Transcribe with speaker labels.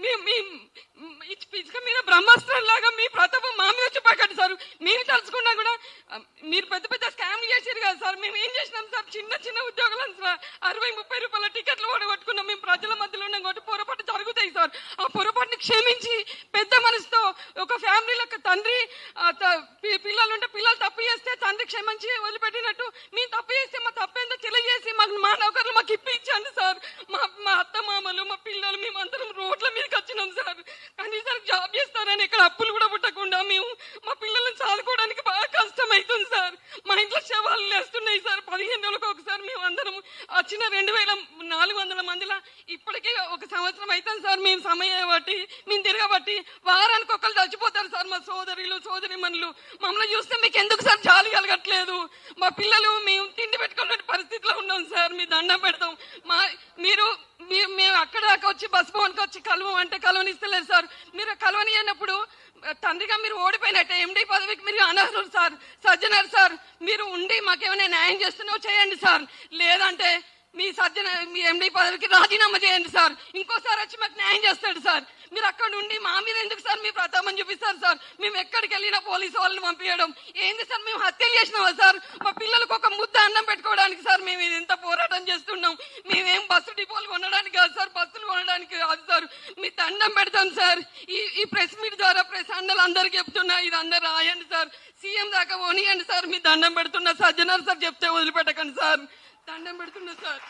Speaker 1: మీ మీ ఇచ్- మీద బ్రహ్మాస్త్రం లాగా మీ ప్రతాపం మా మీద చూపకండి సార్. మేము తలుచుకున్నా కూడా మీరు పెద్ద పెద్ద స్కామ్లు చేశారు కదా సార్. మేము ఏం చేసినాం సార్? చిన్న చిన్న ఉద్యోగాలను సార్. అరవై ముప్పై రూపాయల టికెట్లు ఓడగొట్టుకున్నాం మేము ప్రజల మధ్యలో ఉన్నాం కాబట్టి పొరపాటు జరుగుతాయి సార్. ఆ పొరపాటుని క్షమించి పెద్ద మనసుతో ఒక ఫ్యామిలీలకు తండ్రి పిల్లలు ఉంటే పిల్లలు తప్పు చేస్తే తండ్రి క్షమించి వదిలిపెట్టినట్టు మేము తప్పు చేస్తే మా తప్పేందో తెలియజేసి మాకు మా నౌకర్లు మాకు ఇప్పించండి మామలు మా పిల్లలు మేము అందరం రోడ్ల మీదకి వచ్చినాం సార్. కానీ సార్ జాబ్ చేస్తారని ఇక్కడ అప్పులు కూడా పుట్టకుండా మేము మా పిల్లల్ని చాలుకోవడానికి బాగా కష్టం అవుతుంది సార్. మా ఇంట్లో శవాలు లేస్తున్నాయి సార్. పదిహేను రోజులకు ఒకసారి మేము అందరం వచ్చిన రెండు వేల నాలుగు వందల మందిలో ఇప్పటికే ఒక సంవత్సరం అవుతుంది సార్. మేము సమయం బట్టి మేము తిరగబట్టి వారానికి ఒకళ్ళు చచ్చిపోతారు సార్ మా సోదరులు సోదరి మనులు. మమ్మల్ని చూస్తే మీకు ఎందుకు సార్ జాలి కలగట్లేదు? మా పిల్లలు మేము తిండి పెట్టుకున్న పరిస్థితిలో ఉన్నాం సార్. మీ దండం పెడతాం. మా మీరు అక్కడ దాకా వచ్చి బస్ భవన్కి వచ్చి కలవం అంటే కలవనిస్తలేదు సార్. మీరు కలవనియనప్పుడు తండ్రిగా మీరు ఓడిపోయినట్టే ఎండి పదవికి మీరు అనర్హులు సార్. సజ్జనర్ సార్ మీరు ఉండి మాకేమైనా న్యాయం చేస్తున్నావు చేయండి సార్. లేదంటే మీ సజ్జన మీ ఎండి పదవికి రాజీనామా చేయండి సార్. ఇంకోసారి వచ్చి మాకు న్యాయం చేస్తాడు సార్. మీరు అక్కడ ఉండి మా మీద ఎందుకు సార్ మీ ప్రతాపం చూపిస్తారు సార్? మేము ఎక్కడికి వెళ్ళినా పోలీసు వాళ్ళని పంపించడం ఏంది సార్ మేము హత్యలు చేసినామా సార్? మా పిల్లలకు ఒక ముద్ద అన్నం పెట్టుకోవడానికి సార్ మేము ఇది ఇంత పోరాటం చేస్తున్నాం. మేమేం బస్సు డిపోలు కొనడానికి కాదు సార్ బస్సులు కొనడానికి కాదు సార్. మీ దండం పెడతాం సార్. ఈ ఈ ప్రెస్ మీట్ ద్వారా ప్రెస్ అన్నలు అందరికి చెప్తున్నా ఇది అందరు రాయండి సార్. సీఎం దాకా పోనీయండి సార్ మీ దండం పెడుతున్నా సజ్జనారు సార్ చెప్తే వదిలిపెట్టకండి సార్. దండం పెడుతున్నా సార్.